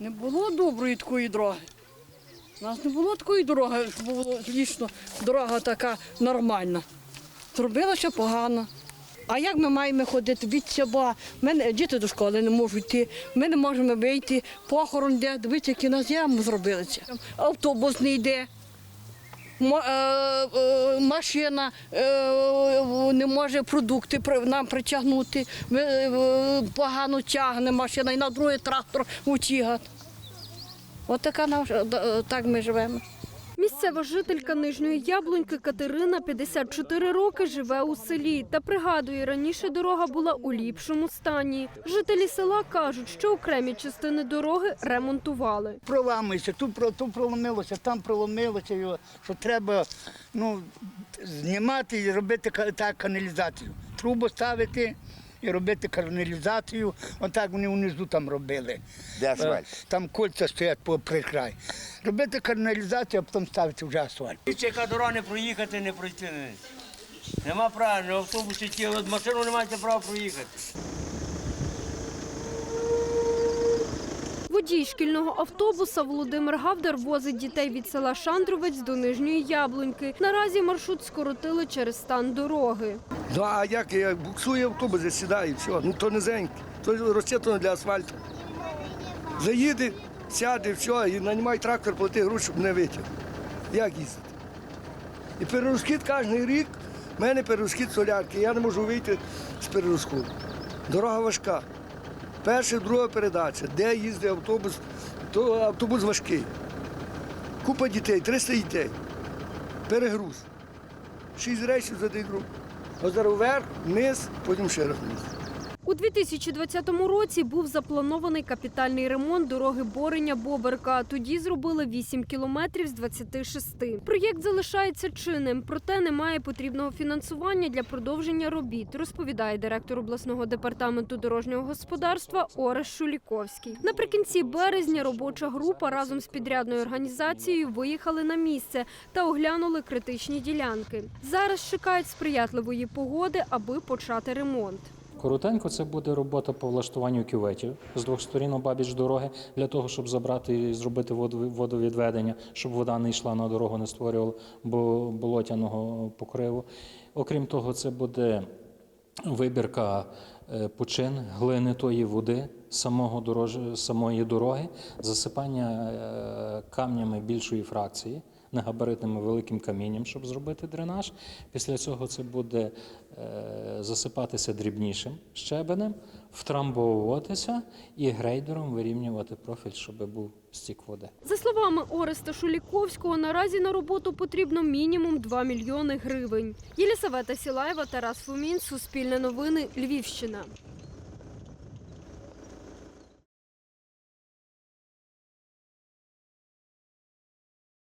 Не було доброї такої дороги. У нас не було такої дороги, було звісно, дорога така нормальна. Зробилося погано. А як ми маємо ходити від себе? Мене діти до школи не можуть йти, ми не можемо вийти, похорон де, дивіться, які на яму зробилися. Автобус не йде. Е, е, Машина е, не може продукти нам притягнути, погано тягне машина і на другий трактор утігати. От така наша, так ми живемо. Місцева жителька Нижньої Яблуньки Катерина 54 роки живе у селі та пригадує, раніше дорога була у ліпшому стані. Жителі села кажуть, що окремі частини дороги ремонтували. проламується, тут, тут проломилося, там проломилося його, що треба ну, знімати і робити так каналізацію. Трубу ставити і робити каналізацію. Отак вони внизу там робили. Де Е, асфальт? Там кольця стоять по прикрай. Робити каналізацію, а потім ставити вже асфальт. Більше яка дорога не проїхати, не пройти. Нема права, автобуси тіло, ті, машину не маєте права проїхати. Водій шкільного автобуса Володимир Гавдар возить дітей від села Шандровець до Нижньої Яблуньки. Наразі маршрут скоротили через стан дороги. Ну а як я буксує автобус, я сідаю, все. Ну то низеньке, то розчитано для асфальту. Заїде, сяде, все, і нанімай трактор, плати гроші, щоб не витяг. Як їздити? І перерозхід кожен рік, в мене перерозхід солярки, я не можу вийти з перерозходу. Дорога важка. Перша, друга передача, де їздить автобус, то автобус важкий. Купа дітей, 300 дітей. Перегруз. Шість рейсів за день рук. А вверх, вниз, потім ще раз вниз. У 2020 році був запланований капітальний ремонт дороги Бореня-Боберка. Тоді зробили 8 кілометрів з 26. Проєкт залишається чинним, проте немає потрібного фінансування для продовження робіт, розповідає директор обласного департаменту дорожнього господарства Орес Шуліковський. Наприкінці березня робоча група разом з підрядною організацією виїхали на місце та оглянули критичні ділянки. Зараз чекають сприятливої погоди, аби почати ремонт. Коротенько це буде робота по влаштуванню кюветів з двох сторін обабіч дороги для того, щоб забрати і зробити водовідведення, щоб вода не йшла на дорогу, не створювала болотяного покриву. Окрім того, це буде вибірка е, почин глини тої води, самого дорож... самої дороги, засипання е, камнями більшої фракції, негабаритним великим камінням, щоб зробити дренаж. Після цього це буде е, засипатися дрібнішим щебенем, втрамбовуватися і грейдером вирівнювати профіль, щоб був стік води. За словами Ореста Шуліковського, наразі на роботу потрібно мінімум 2 мільйони гривень. Єлісавета Сілаєва, Тарас Фомін, Суспільне новини, Львівщина.